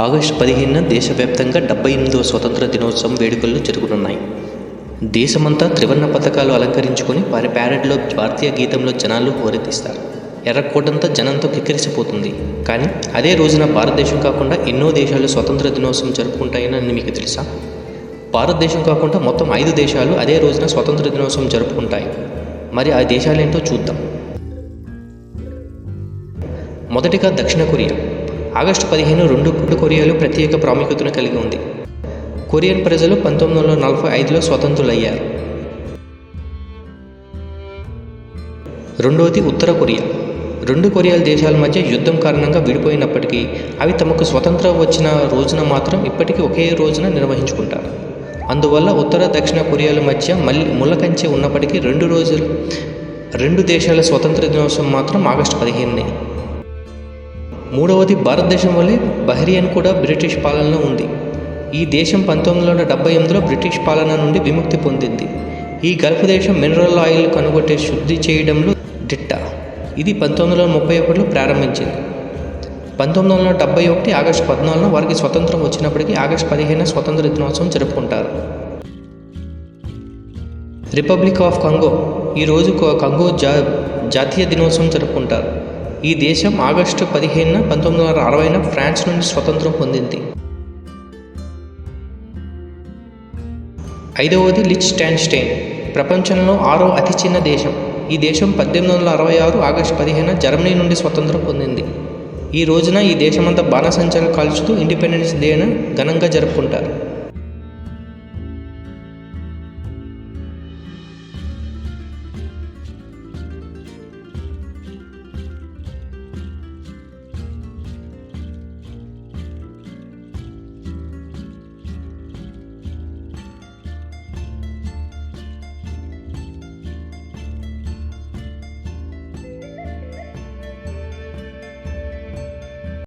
August పదిహేనున దేశవ్యాప్తంగా డెబ్బై ఎనిమిదవ స్వతంత్ర దినోత్సవం వేడుకలు జరుగుతున్నాయి దేశమంతా త్రివర్ణ పథకాలు అలంకరించుకొని వారి ప్యారెడ్లో భారతీయ గీతంలో జనాలు హోరెత్తిస్తారు. ఎర్రకోటంతా జనంతో కిక్కిరిసిపోతుంది. కానీ అదే రోజున భారతదేశం కాకుండా ఎన్నో దేశాలు స్వతంత్ర దినోత్సవం జరుపుకుంటాయని మీకు తెలుసా? భారతదేశం కాకుండా మొత్తం ఐదు దేశాలు అదే రోజున స్వతంత్ర దినోత్సవం జరుపుకుంటాయి. మరి ఆ దేశాలేంటో చూద్దాం. మొదటిగా దక్షిణ కొరియా. ఆగస్టు పదిహేను రెండు రెండు కొరియాలు ప్రత్యేక ప్రాముఖ్యతను కలిగి ఉంది. కొరియన్ ప్రజలు పంతొమ్మిది వందల నలభై ఐదులో స్వతంత్రులయ్యారు. రెండవది ఉత్తర కొరియా. రెండు కొరియాల దేశాల మధ్య యుద్ధం కారణంగా విడిపోయినప్పటికీ అవి తమకు స్వతంత్రం వచ్చిన రోజున మాత్రం ఇప్పటికీ ఒకే రోజున నిర్వహించుకుంటారు. అందువల్ల ఉత్తర దక్షిణ కొరియాల మధ్య మళ్ళీ ముళ్ళకంచె ఉన్నప్పటికీ రెండు రోజులు రెండు దేశాల స్వతంత్ర దినోత్సవం మాత్రం ఆగస్టు పదిహేనునే. మూడవది భారతదేశం వల్లే బహ్రియన్ కూడా బ్రిటిష్ పాలనలో ఉంది. ఈ దేశం పంతొమ్మిది వందల డెబ్బై ఎనిమిదిలో బ్రిటిష్ పాలన నుండి విముక్తి పొందింది. ఈ గల్ఫ్ దేశం మినరల్ ఆయిల్ కనుగొట్టే శుద్ధి చేయడంలో డిట్టా ఇది పంతొమ్మిది వందల ముప్పై ఒకటిలో ప్రారంభించింది. పంతొమ్మిది వందల డెబ్బై ఒకటి ఆగస్టు పద్నాలుగున వారికి స్వతంత్రం వచ్చినప్పటికీ ఆగస్టు పదిహేను స్వతంత్ర దినోత్సవం జరుపుకుంటారు. Republic of Congo. ఈరోజు కంగో జా జాతీయ దినోత్సవం జరుపుకుంటారు. ఈ దేశం ఆగస్టు పదిహేనున పంతొమ్మిది వందల అరవైన ఫ్రాన్స్ నుండి స్వతంత్రం పొందింది. ఐదవది లిచ్ స్టాండ్ ప్రపంచంలో ఆరో అతి చిన్న దేశం. ఈ దేశం పద్దెనిమిది వందల అరవై ఆరు ఆగస్టు పదిహేను జర్మనీ నుండి స్వతంత్రం పొందింది. ఈ రోజున ఈ దేశమంతా బాణసంచలు కాల్చుతూ ఇండిపెండెన్స్ డేను ఘనంగా జరుపుకుంటారు.